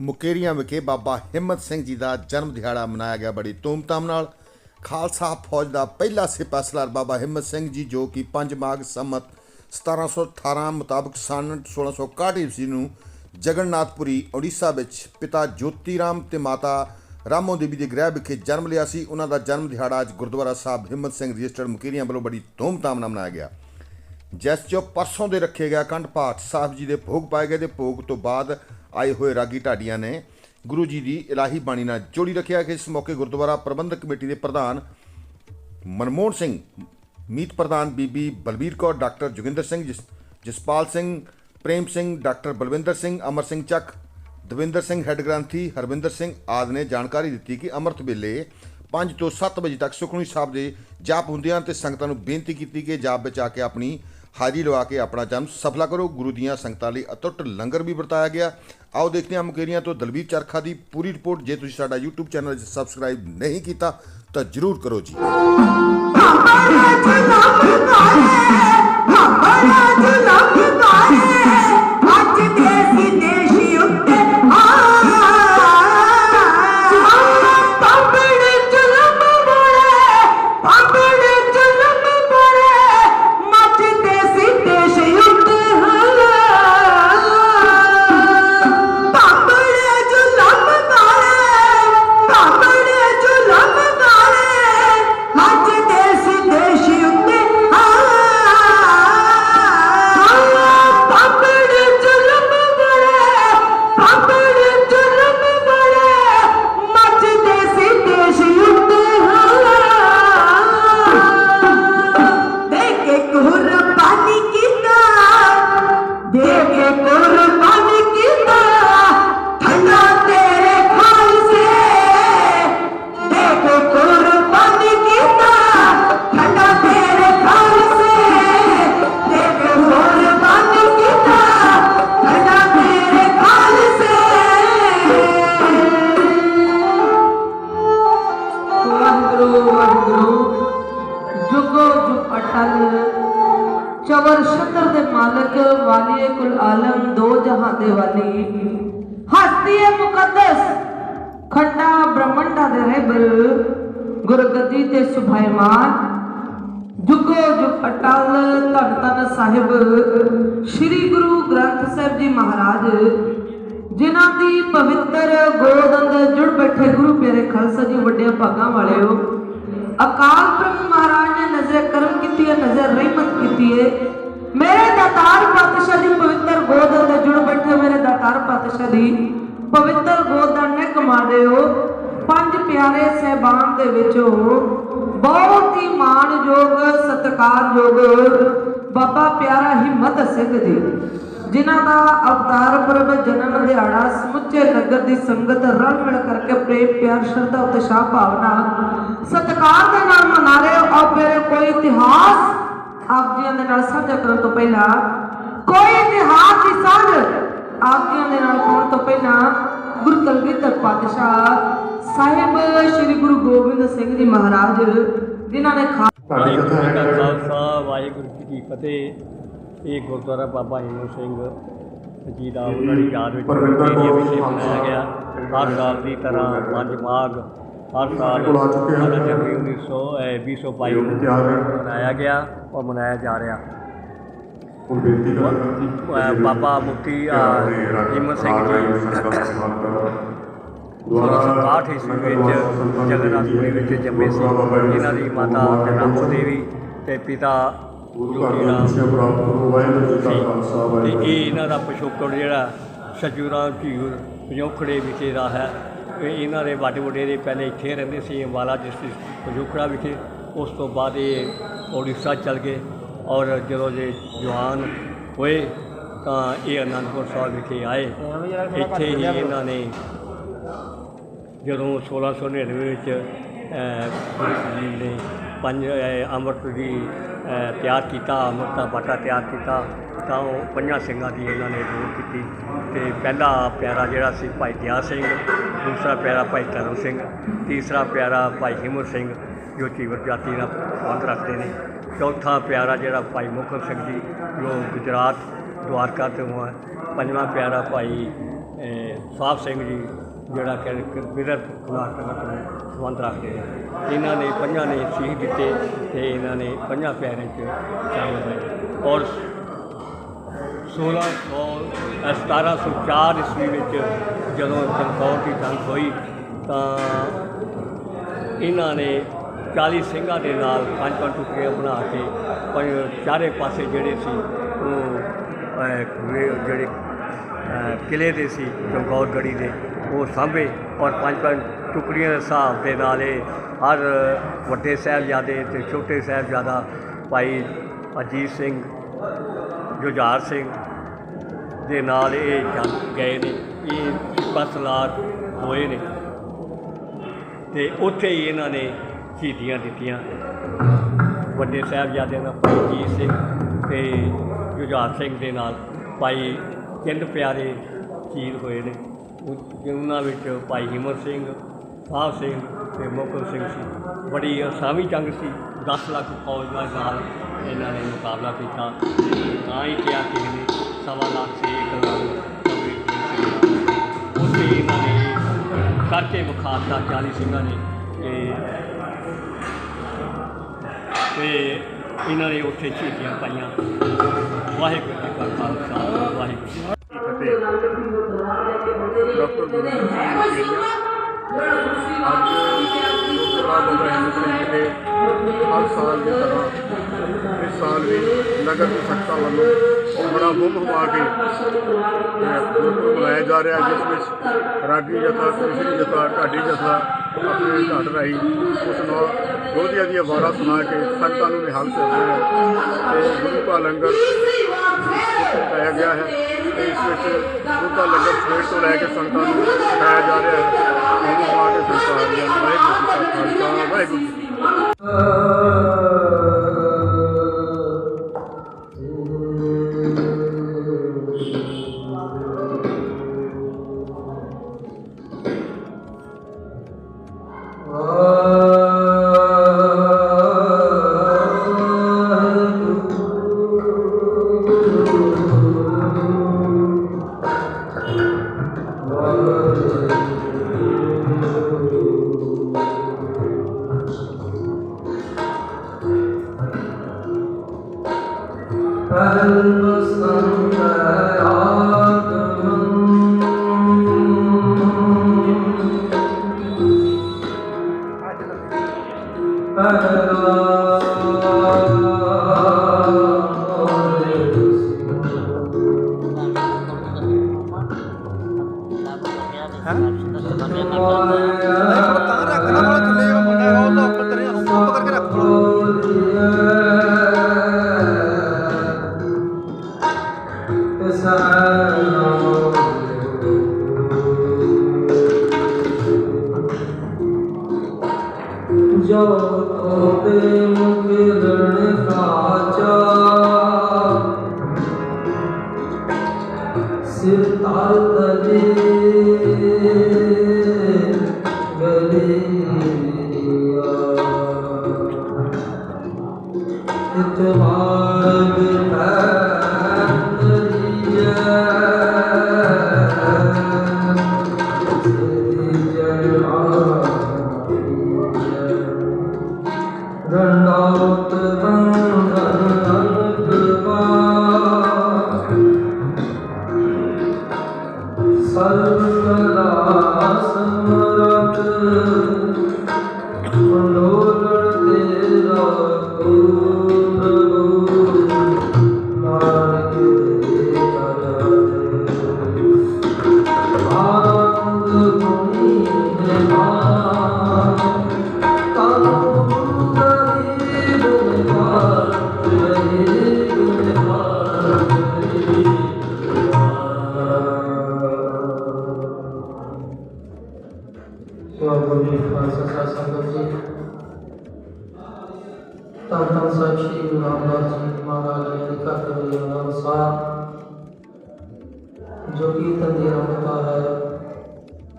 ਮੁਕੇਰੀਆਂ ਵਿਖੇ ਬਾਬਾ ਹਿੰਮਤ ਸਿੰਘ ਜੀ ਦਾ ਜਨਮ ਦਿਹਾੜਾ ਮਨਾਇਆ ਗਿਆ। ਬੜੀ ਧੂਮਧਾਮ ਨਾਲ ਖਾਲਸਾ ਫੌਜ ਦਾ ਪਹਿਲਾ ਸਿਪਾਹ ਸਲਾਰ ਬਾਬਾ ਹਿੰਮਤ ਸਿੰਘ ਜੀ, ਜੋ ਕਿ 5 ਮਾਘ ਸੰਮਤ 1718 ਮੁਤਾਬਕ ਸਨ 1661 ਈਸਵੀ ਨੂੰ ਜਗਨਨਾਥਪੁਰੀ ਓਡੀਸ਼ਾ ਵਿੱਚ ਪਿਤਾ ਜੋਤੀ ਰਾਮ ਤੇ ਮਾਤਾ ਰਾਮੋ ਦੇਵੀ ਦੇ ਗ੍ਰਹਿ ਵਿਖੇ ਜਨਮ ਲਿਆ ਸੀ। ਉਹਨਾਂ ਦਾ ਜਨਮ ਦਿਹਾੜਾ ਅੱਜ ਗੁਰਦੁਆਰਾ ਸਾਹਿਬ ਹਿੰਮਤ ਸਿੰਘ ਰਜਿਸਟਰਡ ਮੁਕੇਰੀਆਂ ਵੱਲੋਂ ਬੜੀ ਧੂਮਧਾਮ ਨਾਲ ਮਨਾਇਆ ਗਿਆ। ਜਿਸ 'ਚੋਂ ਪਰਸੋਂ ਦੇ ਰੱਖੇ ਗਿਆ ਕੰਠ ਪਾਠ ਸਾਹਿਬ ਜੀ ਦੇ ਭੋਗ ਪਾਏ ਗਏ। ਤੇ ਭੋਗ ਤੋਂ ਬਾਅਦ ਆਏ ਹੋਏ ਰਾਗੀ ਢਾਡੀਆਂ ਨੇ ਗੁਰੂ ਜੀ ਦੀ ਇਲਾਹੀ ਬਾਣੀ ਨਾਲ ਜੋੜੀ ਰੱਖਿਆ ਕਿ ਇਸ ਮੌਕੇ ਗੁਰਦੁਆਰਾ ਪ੍ਰਬੰਧਕ ਕਮੇਟੀ ਦੇ ਪ੍ਰਧਾਨ ਮਨਮੋਹਨ ਸਿੰਘ, ਮੀਤ ਪ੍ਰਧਾਨ ਬੀਬੀ ਬਲਬੀਰ ਕੌਰ, ਡਾਕਟਰ ਜੋਗਿੰਦਰ ਸਿੰਘ, ਜਸ- ਜਸਪਾਲ ਸਿੰਘ, ਪ੍ਰੇਮ ਸਿੰਘ, ਡਾਕਟਰ ਬਲਵਿੰਦਰ ਸਿੰਘ, ਅਮਰ ਸਿੰਘ ਚੱਕ, ਦਵਿੰਦਰ ਸਿੰਘ ਹੈੱਡ ਗ੍ਰੰਥੀ, ਹਰਵਿੰਦਰ ਸਿੰਘ ਆਦਿ ਨੇ ਜਾਣਕਾਰੀ ਦਿੱਤੀ ਕਿ ਅੰਮ੍ਰਿਤ ਵੇਲੇ 5 ਤੋਂ 7 ਵਜੇ ਤੱਕ ਸੁਖਮਨੀ ਸਾਹਿਬ ਦੇ ਜਾਪ ਹੁੰਦੇ ਹਨ ਤੇ ਸੰਗਤਾਂ ਨੂੰ ਬੇਨਤੀ ਕੀਤੀ ਕਿ ਜਾਪ ਵਿੱਚ ਆ ਕੇ ਆਪਣੀ ਹਾਜ਼ਰੀ ਲਵਾ ਕੇ ਆਪਣਾ ਜਨਮ ਸਫਲਾ ਕਰੋ ਗੁਰੂ ਦੀਆਂ ਸੰਗਤਾਂ ਲਈ ਅਤੁੱਟ ਲੰਗਰ ਵੀ ਵਰਤਾਇਆ ਗਿਆ ਆਓ ਦੇਖਦੇ ਹਾਂ ਮੁਕੇਰੀਆਂ ਤੋਂ ਦਲਬੀਰ ਚਰਖਾ ਦੀ ਪੂਰੀ ਰਿਪੋਰਟ ਜੇ ਤੁਸੀਂ ਸਾਡਾ YouTube ਚੈਨਲ ਸਬਸਕ੍ਰਾਈਬ ਨਹੀਂ ਕੀਤਾ ਤਾਂ ਜਰੂਰ ਕਰੋ ਜੀ ਕੁਰਬਾਨੀ ਦੇ ਵਾਲੀ ਹਸਤੀ ਹੈ ਮੁਕੱਦਸ। ਖੰਡਾ ਬ੍ਰਹਮੰਡਾ ਦੇ ਰਹਿਬਰ। ਗੁਰਗੱਦੀ ਤੇ ਸੁਭਾਇਮਾਨ। ਜੁਗੋ ਜੁਗ ਅਟਲ ਧੰਨ ਧੰਨ ਸਾਹਿਬ। ਸ੍ਰੀ ਗੁਰੂ ਗ੍ਰੰਥ ਸਾਹਿਬ ਜੀ ਮਹਾਰਾਜ। ਜਿਨ੍ਹਾਂ ਦੀ ਪਵਿੱਤਰ ਗੋਦ ਅੰਦਰ ਜੁੜ ਬੈਠੇ ਗੁਰੂ ਪਿਆਰੇ ਖਾਲਸਾ ਜੀ ਵੱਡੇ ਭਾਗਾਂ ਵਾਲਿਓ। ਅਕਾਲ ਪੁਰਖ ਮਹਾਰਾਜ ਨੇ ਨਜ਼ਰ ਕਰਮ ਕੀਤੀ ਹੈ, ਨਜ਼ਰ ਰਹਿਮਤ ਕੀਤੀ ਹੈ। ਮੇਰੇ ਦਾਤਾਰ ਪਾਤਸ਼ਾਹ ਦੀ ਪਵਿੱਤਰ ਗੋਦ ਅੰਦਰ ਜੁੜ ਬੈਠੇ ਮੇਰੇ ਪਾਤਸ਼ਾਹ ਦੀ ਪਵਿੱਤਰ ਗੋਦ ਦਾ ਨਿਕ ਮਾਰਿਓ ਪੰਜ ਪਿਆਰੇ ਸਹਿਬਾਨ ਦੇ ਵਿੱਚੋਂ ਬਹੁਤ ਹੀ ਮਾਣਯੋਗ, ਸਤਿਕਾਰਯੋਗ ਬਾਬਾ ਪਿਆਰਾ ਹਿੰਮਤ ਸਿੰਘ ਜੀ, ਜਿਨ੍ਹਾਂ ਦਾ ਅਵਤਾਰ ਪੁਰਬ ਜਨਮ ਦਿਹਾੜਾ ਸਮੁੱਚੇ ਨਗਰ ਦੀ ਸੰਗਤ ਰਲ ਮਿਲ ਕਰਕੇ ਪ੍ਰੇਮ, ਪਿਆਰ, ਸ਼ਰਧਾ, ਉਤਸ਼ਾਹ, ਭਾਵਨਾ, ਸਤਿਕਾਰ ਦੇ ਨਾਲ ਮਨਾ ਰਹੇ ਹੋ। ਔਰ ਫਿਰ ਕੋਈ ਇਤਿਹਾਸ ਆਪ ਜੀਆਂ ਦੇ ਨਾਲ ਸਾਂਝਾ ਕਰਨ ਤੋਂ ਪਹਿਲਾਂ, ਕੋਈ ਇਤਿਹਾਸ ਦੀ ਸਾਂਝ ਆਪ ਦੇ ਨਾਲ ਹੋਣ ਤੋਂ ਪਹਿਲਾਂ ਗੁਰੂ ਕਲਗੀਧਰ ਪਾਤਸ਼ਾਹ ਸਾਹਿਬ ਸ੍ਰੀ ਗੁਰੂ ਗੋਬਿੰਦ ਸਿੰਘ ਜੀ ਮਹਾਰਾਜ ਜਿਨ੍ਹਾਂ ਨੇ ਕਥਾ ਹੈ ਖਾਲਸਾ ਵਾਹਿਗੁਰੂ ਜੀ ਕੀ ਫਤਿਹ। ਇਹ ਗੁਰਦੁਆਰਾ ਬਾਬਾ ਹਿੰਮਤ ਸਿੰਘ ਜੀ ਦਾ ਉਹਨਾਂ ਦੀ ਯਾਦ ਵਿੱਚ ਮਨਾਇਆ ਗਿਆ। ਹਰ ਸਾਲ ਦੀ ਤਰ੍ਹਾਂ ਪੰਜ ਮਾਘ ਹਰ ਸਾਲ ਕੋਲ ਆ ਚੁੱਕੇ ਹਨ। 11 ਜਨਵਰੀ 1900 ਅਹ 2022 ਜੋ ਨੂੰ ਮਨਾਇਆ ਗਿਆ ਔਰ ਮਨਾਇਆ ਜਾ ਰਿਹਾ ਹੁਣ ਬੇਨਤੀ ਕਰਾਂਗਾ ਅਹ ਬਾਬਾ ਅਹ, ਹਿੰਮਤ ਸਿੰਘ ਜੀ 1660 ਈਸਵੀ ਵਿੱਚ ਜਗਨਨਾਥਪੁਰੀ ਵਿੱਚ ਜੰਮੇ ਸੀ ਇਹਨਾਂ ਦੀ ਮਾਤਾ ਰਾਮੋ ਦੇਵੀ ਤੇ ਪਿਤਾ ਜੋਤੀ ਰਾਮ। ਤੇ ਇਹ ਇਹਨਾਂ ਦਾ ਪਿਛੋਕੜ ਜਿਹੜਾ ਸਜੂਰਾਮ ਝੀਰ ਪਜੋਖੜੇ ਵਿਖੇ ਦਾ ਹੈ। ਇਹ ਇਹਨਾਂ ਦੇ ਵੱਡੇ ਵਡੇਰੇ ਪਹਿਲੇ ਇੱਥੇ ਰਹਿੰਦੇ ਸੀ ਅੰਬਾਲਾ ਡਿਸਟ੍ਰਿਕਟ ਪਜੋਖੜਾ ਵਿਖੇ। ਉਸ ਤੋਂ ਬਾਅਦ ਇਹ ਉੜੀਸਾ ਚਲ ਗਏ। ਔਰ ਜਦੋਂ ਜੇ ਜਵਾਨ ਹੋਏ ਤਾਂ ਇਹ ਅਨੰਦਪੁਰ ਸਾਹਿਬ ਵਿਖੇ ਆਏ। ਇੱਥੇ ਹੀ ਇਹਨਾਂ ਨੇ ਜਦੋਂ 1699 ਵਿੱਚ ਗੁਰੂ ਜੀ ਨੇ ਪੰਜ ਅੰਮ੍ਰਿਤ ਦੀ ਤਿਆਰ ਕੀਤਾ, ਅੰਮ੍ਰਿਤ ਦਾ ਬਾਟਾ ਤਿਆਰ ਕੀਤਾ, ਤਾਂ ਉਹ ਪੰਜਾਂ ਸਿੰਘਾਂ ਦੀ ਇਹਨਾਂ ਨੇ ਦੂਰ ਕੀਤੀ। ਤੇ ਪਹਿਲਾ ਪਿਆਰਾ ਜਿਹੜਾ ਸੀ ਭਾਈ ਦਿਆ ਸਿੰਘ, ਦੂਸਰਾ ਪਿਆਰਾ ਭਾਈ ਧਰਮ ਸਿੰਘ, ਤੀਸਰਾ ਪਿਆਰਾ ਭਾਈ ਹਿੰਮਤ ਸਿੰਘ, ਜੋ ਚੀਵਰ ਜਾਤੀ ਨਾਲ ਸੰਬੰਧ ਰੱਖਦੇ ਨੇ। ਚੌਥਾ ਪਿਆਰਾ ਜਿਹੜਾ ਭਾਈ ਮੁਖਰ ਸਿੰਘ ਜੀ, ਜੋ ਗੁਜਰਾਤ ਦੁਆਰਕਾ ਤੋਂ ਹੈ ਪੰਜਵਾਂ ਪਿਆਰਾ ਭਾਈ ਸਾਹਿਬ ਸਿੰਘ ਜੀ, ਜਿਹੜਾ ਕਿ ਕਿ ਬਿਦਰ ਨਾਲ ਸੰਬੰਧ ਰੱਖਦੇ ਆ। ਇਹਨਾਂ ਨੇ ਪੰਜਾਂ ਨੇ ਸ਼ਹੀਦ ਦਿੱਤੇ ਤੇ ਇਹਨਾਂ ਨੇ ਪੰਜਾਂ ਪਿਆਰਿਆਂ 'ਚ ਸ਼ਾਮਿਲ ਹੋਏ। ਔਰ 1600 1704 ਈਸਵੀ ਵਿੱਚ ਜਦੋਂ ਚਮਕੌਰ ਦੀ ਜੰਗ ਹੋਈ ਤਾਂ ਇਹਨਾਂ ਨੇ 40 ਸਿੰਘਾਂ ਦੇ ਨਾਲ ਪੰਜ ਪੰਜ ਟੁਕੜੀਆਂ ਬਣਾ ਕੇ ਪੰਜ ਚਾਰੇ ਪਾਸੇ ਜਿਹੜੇ ਸੀ ਉਹ ਜਿਹੜੇ ਅਹ, ਕਿਲੇ ਦੇ ਸੀ ਚਮਕੌਰ ਗੜੀ ਦੇ ਉਹ ਸਾਂਭੇ ਔਰ ਪੰਜ ਪੰਜ ਟੁਕੜੀਆਂ ਦੇ ਹਿਸਾਬ ਦੇ ਨਾਲ ਇਹ ਹਰ ਵੱਡੇ ਸਾਹਿਬਜ਼ਾਦੇ ਤੇ ਛੋਟੇ ਸਾਹਿਬਜ਼ਾਦਾ ਭਾਈ ਅਜੀਤ ਸਿੰਘ ਜੁਝਾਰ ਸਿੰਘ ਦੇ ਨਾਲ ਇਹ ਜੰਗ ਗਏ ਨੇ ਇਹ ਕਸਲਾਰ ਹੋਏ ਨੇ। ਤੇ ਉੱਥੇ ਹੀ ਇਹਨਾਂ ਨੇ ਸ਼ਹੀਦੀਆਂ ਦਿੱਤੀਆਂ। ਵੱਡੇ ਸਾਹਿਬਜ਼ਾਦਿਆਂ ਦਾ ਭਾਈ ਜੀਤ ਸਿੰਘ ਤੇ ਜੁਝਾਰ ਸਿੰਘ ਦੇ ਨਾਲ ਭਾਈ ਚਿੰਦ ਪਿਆਰੇ ਸ਼ਹੀਦ ਹੋਏ ਨੇ। ਉਹਨਾਂ ਵਿੱਚ ਭਾਈ ਹਿੰਮਤ ਸਿੰਘ ਸਾਹਿਬ ਸਿੰਘ ਤੇ ਮੋਕਲ ਸਿੰਘ ਸੀ। ਬੜੀ ਅਸਾਮੀ ਜੰਗ ਸੀ। 10 ਲੱਖ ਫੌਜ ਦੇ ਨਾਲ ਇਹਨਾਂ ਨੇ ਮੁਕਾਬਲਾ ਕੀਤਾ। ਤਾਂ ਹੀ ਕਿਹਾ ਕਿ ਨੇ ਸਵਾ ਲੱਖ ਸੇ ਇੱਕ ਲੱਖ ਉੱਥੇ ਇਹਨਾਂ ਨੇ ਕਰਕੇ ਵਿਖਾਤਾ 40 ਸਿੰਘਾਂ ਨੇ ਤੇ ਤੇ ਇਹਨਾਂ ਨੇ ਉੱਥੇ ਸ਼ਹੀਦੀਆਂ ਪਾਈਆਂ ਵਾਹਿਗੁਰੂ ਜੀ ਕਾ ਖਾਲਸਾ, ਵਾਹਿਗੁਰੂ ਜੀ ਕੀ ਫਤਿਹ। ਡਾਕਟਰ ਗੁਰਜੀਤ ਸਿੰਘ ਜੀ ਦੇ ਹਰ ਸਾਲ ਦੀ ਤਰ੍ਹਾਂ ਇਸ ਸਾਲ ਵੀ ਨਗਰ ਦੀ ਸੰਸਥਾ ਵੱਲੋਂ ਬੜਾ ਹੁਮ ਹੁਮਾ ਕੇ ਗੁਰਪੁਰਬ ਮਨਾਇਆ ਜਾ ਰਿਹਾ ਜਿਸ ਵਿੱਚ ਰਾਗੀ ਜਥਾ ਕ੍ਰਿਸ਼ਨੀ ਜਥਾ ਢਾਡੀ ਜਥਾ ਆਪਣੇ ਢਾਡ ਰਾਹੀਂ ਉਸ ਨੂੰ ਦੋਧੀਆਂ ਦੀਆਂ ਵਾਰਾਂ ਸੁਣਾ ਕੇ ਸੰਗਤਾਂ ਨੂੰ ਨਿਹਾਲ ਕਰਦੇ ਹਨ ਤੇ ਗੁਰੂ ਦਾ ਲੰਗਰ ਪਾਇਆ ਗਿਆ ਹੈ ਤੇ ਇਸ ਵਿੱਚ ਗੁਰੂ ਦਾ ਲੰਗਰ ਸਵੇਰ ਤੋਂ ਲੈ ਕੇ ਸੰਗਤਾਂ ਨੂੰ ਖਾਇਆ ਜਾ ਰਿਹਾ ਹੈ। ਉਹਨੂੰ ਪਾ ਕੇ ਸੰਗਤਾਂ ਆ ਰਹੀਆਂ ਵਾਹਿਗੁਰੂ ਜੀ ਕਾ ਖਾਲਸਾ, ਵਾਹਿਗੁਰੂ ਜੀ ਕੀ ਤਾਂ ਤਾਂ ਸਾਚੀ ਗੁਰੂ ਰਾਮਦਾਸ ਜੀ ਮਹਾਰਾਜ ਜੀ ਦੇ ਘਰ ਦੇ ਵਿੱਚ ਅਨੁਸਾਰ ਜੋ ਕੀਰਤਨ ਦੀ ਰਮਤਾ ਹੈ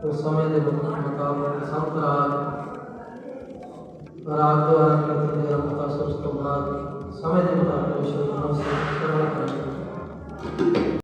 ਉਹ ਸਮੇਂ ਦੇ ਮੁਤਾਬਕ ਸੰਤ ਰਾਗ ਰਾਗ ਦੁਆਰਾ ਕੀਰਤਨ ਦੀ ਰਮਤਾ ਸਭ ਤੋਂ ਬਾਅਦ ਸਮੇਂ ਦੇ ਮੁਤਾਬਕ ਸ਼ੁਰੂ ਕਰਨਾ।